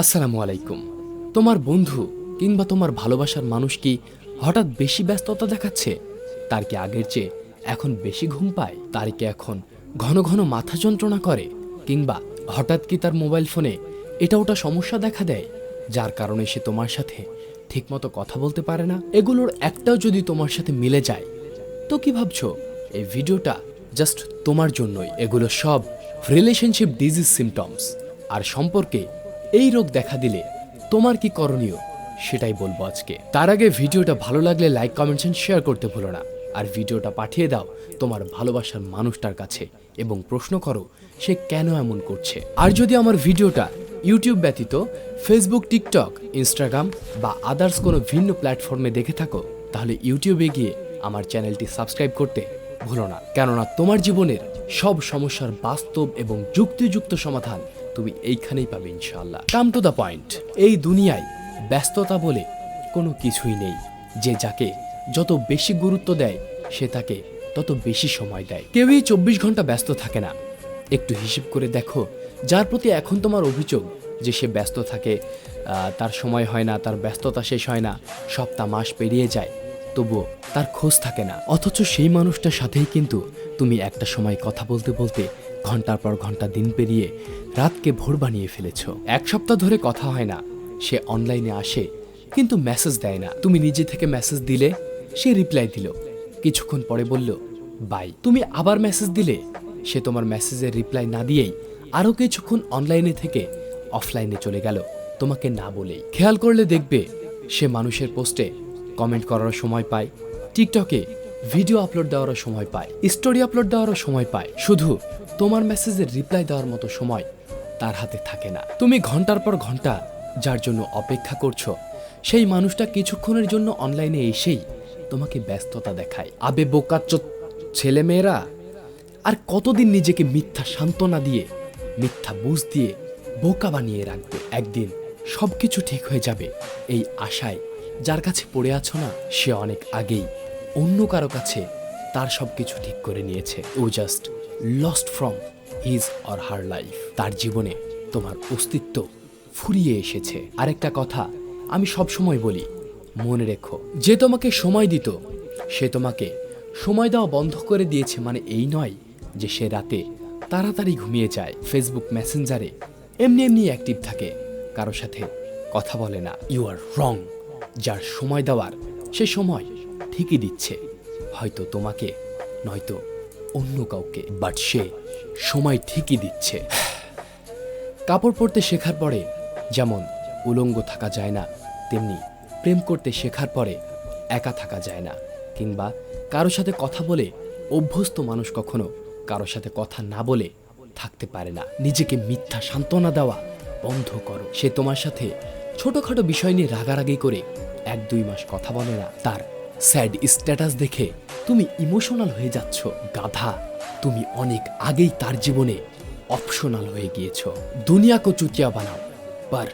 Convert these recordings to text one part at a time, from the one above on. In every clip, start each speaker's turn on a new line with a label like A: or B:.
A: আসসালামু আলাইকুম। তোমার বন্ধু কিংবা তোমার ভালোবাসার মানুষ কি হঠাৎ বেশি ব্যস্ততা দেখাচ্ছে? তার কি আগের চেয়ে এখন বেশি ঘুম পায়? তার কি এখন ঘন ঘন মাথা যন্ত্রণা করে? কিংবা হঠাৎ কি তার মোবাইল ফোনে এটা ওটা সমস্যা দেখা দেয়? যার কারণে সে তোমার সাথে ঠিকমতো কথা বলতে পারে না? এগুলোর একটাও যদি তোমার সাথে মিলে যায়, তো কি ভাবছ? এই ভিডিওটা জাস্ট তোমার জন্যই। এগুলো সব রিলেশনশিপ ডিজিজ সিমটমস আর সম্পর্কে এই রোগ দেখা দিলে তোমার কি করণীয় সেটাই বলব আজকে। তার আগে ভিডিওটা ভালো লাগলে লাইক কমেন্টস শেয়ার করতে ভুলো না। আর ভিডিওটা পাঠিয়ে দাও তোমার ভালোবাসার মানুষটার কাছে এবং প্রশ্ন করো, সে কেন এমন করছে? আর যদি আমার ভিডিওটা ইউটিউব ব্যতীত ফেসবুক টিকটক ইনস্টাগ্রাম বা আদার্স কোনো ভিন্ন প্ল্যাটফর্মে দেখে থাকো, তাহলে ইউটিউবে গিয়ে আমার চ্যানেলটি সাবস্ক্রাইব করতে ভুলো না। কেননা তোমার জীবনের সব সমস্যার বাস্তব এবং যুক্তিযুক্ত সমাধান তুমি এইখানেই পাবে ইনশাল্লাহ কাম টু দ্য পয়েন্ট এই দুনিয়ায় ব্যস্ততা বলে কোনো কিছুই নেই। যে যাকে যত বেশি গুরুত্ব দেয়, সে তাকে তত বেশি সময় দেয়। কেউই চব্বিশ ঘণ্টা ব্যস্ত থাকে না। একটু হিসেব করে দেখো, যার প্রতি এখন তোমার অভিযোগ যে সে ব্যস্ত থাকে তার সময় হয় না, তার ব্যস্ততা শেষ হয় না সপ্তাহ মাস পেরিয়ে যায়, তবুও তার খোঁজ থাকে না। অথচ সেই মানুষটার সাথেই কিন্তু তুমি একটা সময় কথা বলতে বলতে ঘণ্টার পর ঘণ্টা দিন পেরিয়ে রাতকে ভোর বানিয়ে ফেলেছ। এক সপ্তাহ ধরে কথা হয় না, সে অনলাইনে আসে, কিন্তু মেসেজ দেয় না। তুমি নিজে থেকে মেসেজ দিলে, সে রিপ্লাই দিল। কিছুক্ষণ পরে বলল, বাই। তুমি আবার মেসেজ দিলে, সে তোমার মেসেজের রিপ্লাই না দিয়েই আরও কিছুক্ষণ অনলাইনে থেকে অফলাইনে চলে গেল, তোমাকে না বলেই। খেয়াল করলে দেখবে, সে মানুষের পোস্টে কমেন্ট করার সময় পায় টিকটকে ভিডিও আপলোড দেওয়ারও সময় পায় স্টোরি আপলোড দেওয়ারও সময় পায়। শুধু তোমার মেসেজের রিপ্লাই দেওয়ার মতো সময় তার হাতে থাকে না। তুমি ঘণ্টার পর ঘণ্টা যার জন্য অপেক্ষা করছ, সেই মানুষটা কিছুক্ষণের জন্য অনলাইনে এসেই তোমাকে ব্যস্ততা দেখায়। আবে বোকাচ্চ ছেলেমেয়েরা, আর কতদিন নিজেকে মিথ্যা সান্ত্বনা দিয়ে, মিথ্যা বুঝ দিয়ে বোকা বানিয়ে রাখবে? একদিন সবকিছু ঠিক হয়ে যাবে, এই আশায়। যার কাছে পড়ে আছো না, সে অনেক আগেই অন্য কারও কাছে তার সবকিছু ঠিক করে নিয়েছে। ও just lost from his or her life তার জীবনে তোমার অস্তিত্ব ফুরিয়ে এসেছে। আরেকটা কথা আমি সব সময় বলি, মনে রেখো, যে তোমাকে সময় দিত, সে তোমাকে সময় দেওয়া বন্ধ করে দিয়েছে মানে এই নয় যে সে রাতে তাড়াতাড়ি ঘুমিয়ে যায়। ফেসবুক মেসেঞ্জারে এমনি এমনি অ্যাক্টিভ থাকে, কারও সাথে কথা বলে না। ইউ আর রং যার সময় দেওয়ার, সে সময় ঠিকই দিচ্ছে। হয়তো তোমাকে, নয়তো অন্য কাউকে। বাট সে সময় ঠিকই দিচ্ছে। কাপড় পরতে শেখার পরে যেমন উলঙ্গ থাকা যায় না, তেমনি প্রেম করতে শেখার পরে একা থাকা যায় না। কিংবা কারও সাথে কথা বলে অভ্যস্ত মানুষ কখনো কারও সাথে কথা না বলে থাকতে পারে না। নিজেকে মিথ্যা সান্ত্বনা দেওয়া বন্ধ করো। সে তোমার সাথে ছোটখাটো বিষয় নিয়ে রাগারাগি করে এক দুই মাস কথা বলে না। তার স্যাড স্ট্যাটাস দেখে তুমি ইমোশনাল হয়ে যাচ্ছ, গাধা। তুমি অনেক আগেই তার জীবনে অপশনাল হয়ে গিয়েছ। দুনিয়া কো চুতিয়া বানাও, পর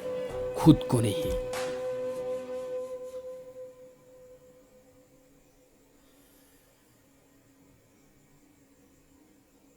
A: খুদ কো